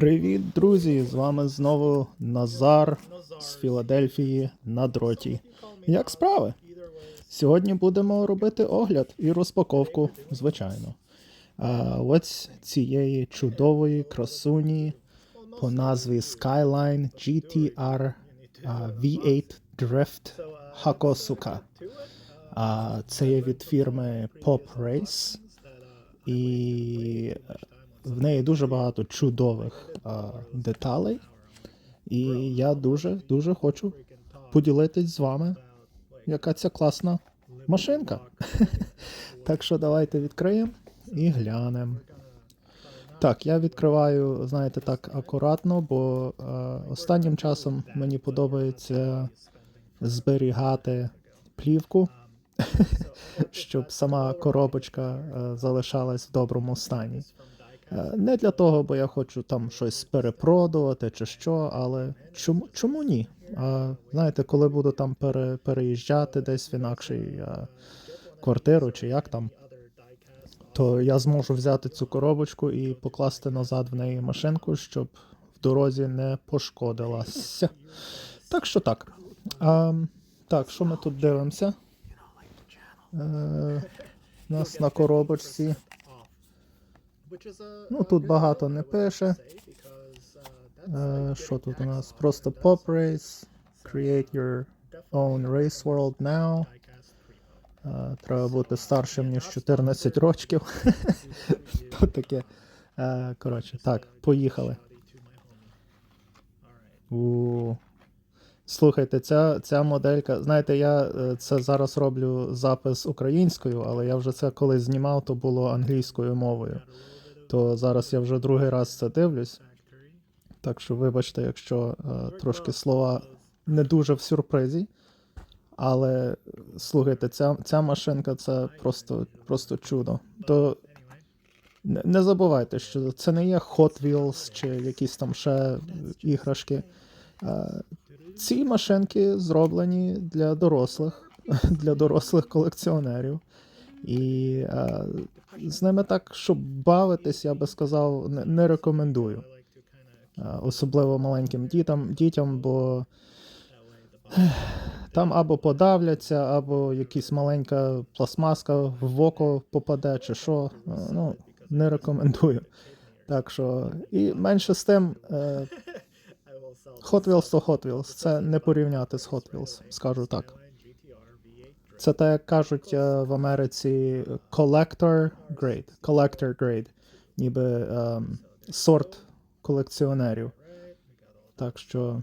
Привіт, друзі! З вами знову Назар з Філадельфії на дроті. Як справи? Сьогодні будемо робити огляд і розпаковку, звичайно. А, ось цієї чудової красуні по назві Skyline GTR а, V8 Drift Hakosuka. А, це є від фірми Pop Race. І в неї дуже багато чудових а, деталей. І я дуже дуже хочу поділитись з вами, яка ця класна машинка. так що давайте відкриємо і глянемо. Так, я відкриваю, знаєте, так акуратно, бо е, останнім часом мені подобається зберігати плівку, щоб сама коробочка е, залишалась в доброму стані. Е, Не для того, бо я хочу там щось перепродувати чи що, але чому, чому ні? А, знаєте, коли буду там пере, переїжджати десь в інакший а, квартиру чи як там, то я зможу взяти цю коробочку і покласти назад в неї машинку, щоб в дорозі не пошкодилася. Так що так. А, так, що ми тут дивимося? Е, у нас на коробочці. Ну, тут багато не пише. Е, що тут у нас? Просто Pop Race. Create your own race world now. Е, треба бути старшим, ніж 14 років. То таке. Е, коротше, так, поїхали. У. Слухайте, ця, ця моделька. Знаєте, я це зараз роблю запис українською, але я вже це коли знімав, то було англійською мовою. То зараз я вже другий раз це дивлюсь. Так що, вибачте, якщо е, трошки слова не дуже в сюрпризі. Але слухайте, ця, ця машинка це просто, просто чудо. То не, не забувайте, що це не є Hot Wheels чи якісь там ще іграшки. Е, ці машинки зроблені для дорослих, для дорослих колекціонерів. І е, з ними так, щоб бавитись, я би сказав, не, не рекомендую. Е, особливо маленьким дітям, дітям, бо там або подавляться, або якась маленька пластмаска в око попаде, чи що. Е, Ну, не рекомендую. Так що, і менше з тим, е, Hot Wheels то Hot Wheels. Це не порівняти з Hot Wheels, скажу так. Це так як кажуть е, в Америці collector grade. Collector grade. Ніби ем, сорт колекціонерів. Так що.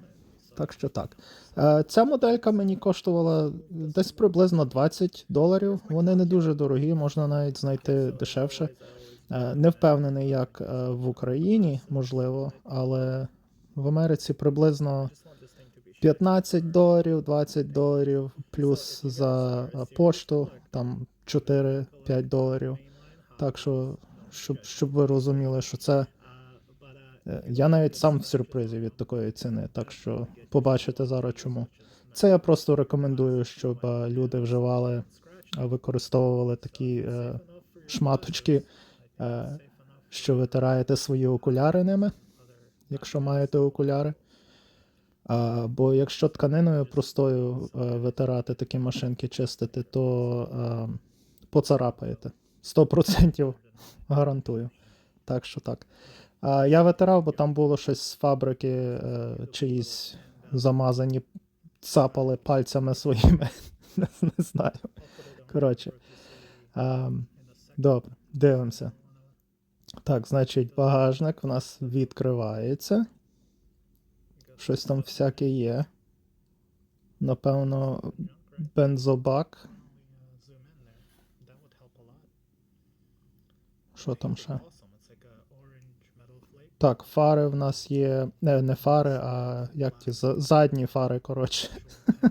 Так що так. Е, ця моделька мені коштувала десь приблизно 20 доларів. Вони не дуже дорогі, можна навіть знайти дешевше. Е, не впевнений, як е, в Україні, можливо, але в Америці приблизно 15 доларів, 20 доларів, плюс за е, пошту, там 4-5 доларів. Так що, щоб, щоб ви розуміли, що це. е, Я навіть сам в сюрпризі від такої ціни, так що побачите зараз чому. Це я просто рекомендую, щоб е, люди вживали, використовували такі е, шматочки, е, що витираєте свої окуляри ними, якщо маєте окуляри. А, бо якщо тканиною простою е, витирати такі машинки, чистити, то е, поцарапаєте. 100% гарантую. Так що так. А, я витирав, бо там було щось з фабрики, е, чиїсь замазані, цапали пальцями своїми. не знаю. Коротше. А, добре, дивимося. Так, значить, багажник у нас відкривається. Щось там всяке є. Напевно, бензобак. Що там ще? Так, фари в нас є. Не, не фари, а як ті задні фари, коротше.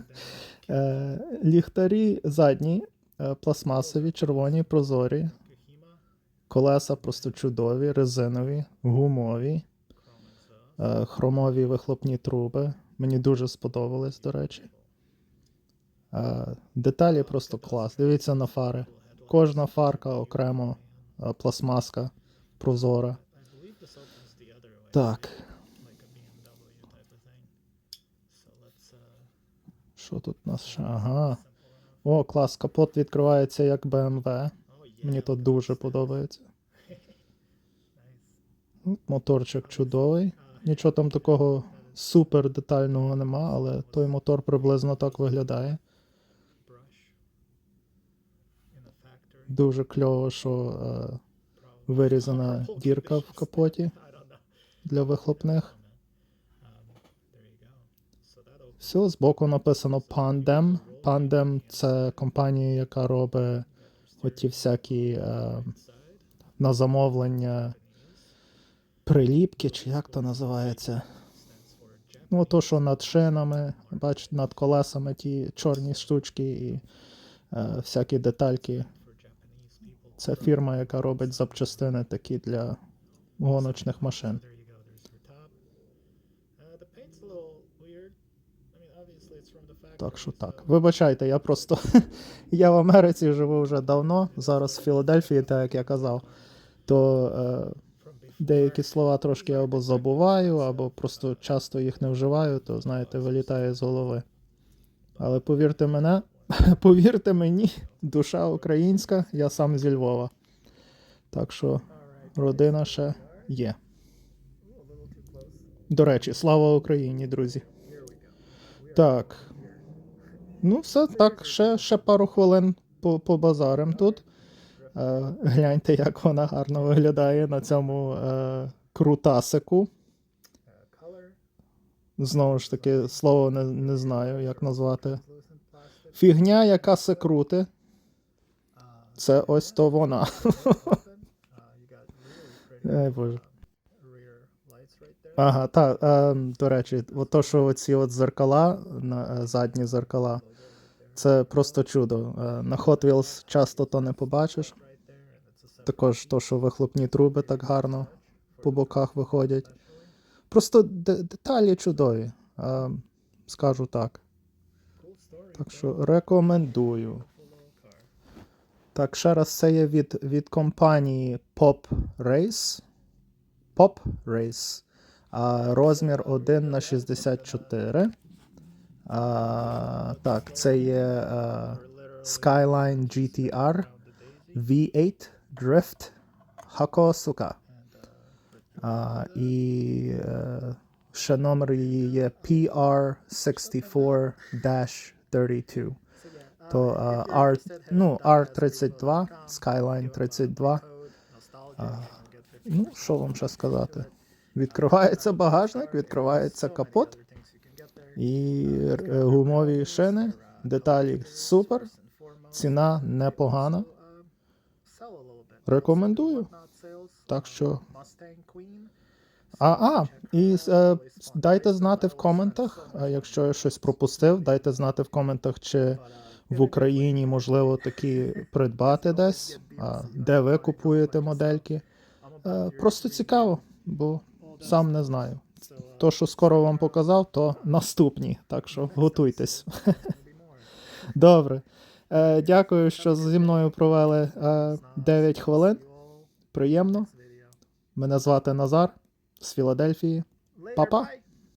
Е, Ліхтарі задні, е, пластмасові, червоні, прозорі. Колеса просто чудові, резинові, гумові. Е, Хромові вихлопні труби. Мені дуже сподобались, до речі. Е, Деталі просто клас. Дивіться на фари. Кожна фарка окремо, е, пластмаска, прозора. Так. Що тут у нас ще? Ага. О, клас, капот відкривається як BMW. Мені то дуже подобається. Моторчик чудовий. Нічого там такого супер детального нема, але той мотор приблизно так виглядає. Дуже кльово, що е, вирізана дірка в капоті для вихлопних. Все, збоку написано Pandem. Pandem це компанія, яка робить оті всякі е, на замовлення приліпки, чи як то називається. Ну, то, що над шинами, бачите, над колесами ті чорні штучки і е, всякі детальки. Це фірма, яка робить запчастини такі для гоночних машин. Так що так. Вибачайте, я просто я в Америці живу вже давно. Зараз в Філадельфії, так як я казав, то е. Деякі слова трошки або забуваю, або просто часто їх не вживаю, то знаєте, вилітає з голови. Але повірте мене, повірте мені, душа українська, я сам зі Львова. Так що родина ще є. До речі, слава Україні, друзі. Так. Ну, все, так, ще, ще пару хвилин по, по базарам тут. Е, гляньте, як вона гарно виглядає на цьому е, крутасику. Знову ж таки, слово не, не знаю, як назвати. Фігня, яка се крути, це ось то вона. Ей, Боже. Ага, та, е, до речі, от то, що оці от зеркала, задні зеркала, це просто чудо. На Hot Wheels часто то не побачиш. Також то, що вихлопні труби так гарно по боках виходять. Просто де- деталі чудові. Е, скажу так. Так що рекомендую. Так, ще раз це є від, від компанії Pop Race. Pop Race. А, розмір 1 на 64. А, так, це є а, Skyline GTR V8 Drift Hakosuka. А, і е, ще номер її є PR64-32. То а, R, ну, R32, Skyline 32. А, ну, що вам ще сказати? Відкривається багажник, відкривається капот і е, гумові шини. Деталі супер, ціна непогана. Рекомендую. Так що. А, а, і е, дайте знати в коментах, е, якщо я щось пропустив, дайте знати в коментах, чи в Україні можливо такі придбати десь, де ви купуєте модельки. Е, просто цікаво, бо сам не знаю. То, що скоро вам показав, то наступні. Так що готуйтесь. Добре. Е, дякую, що зі мною провели е, 9 хвилин. Приємно. Мене звати Назар з Філадельфії. Па-па.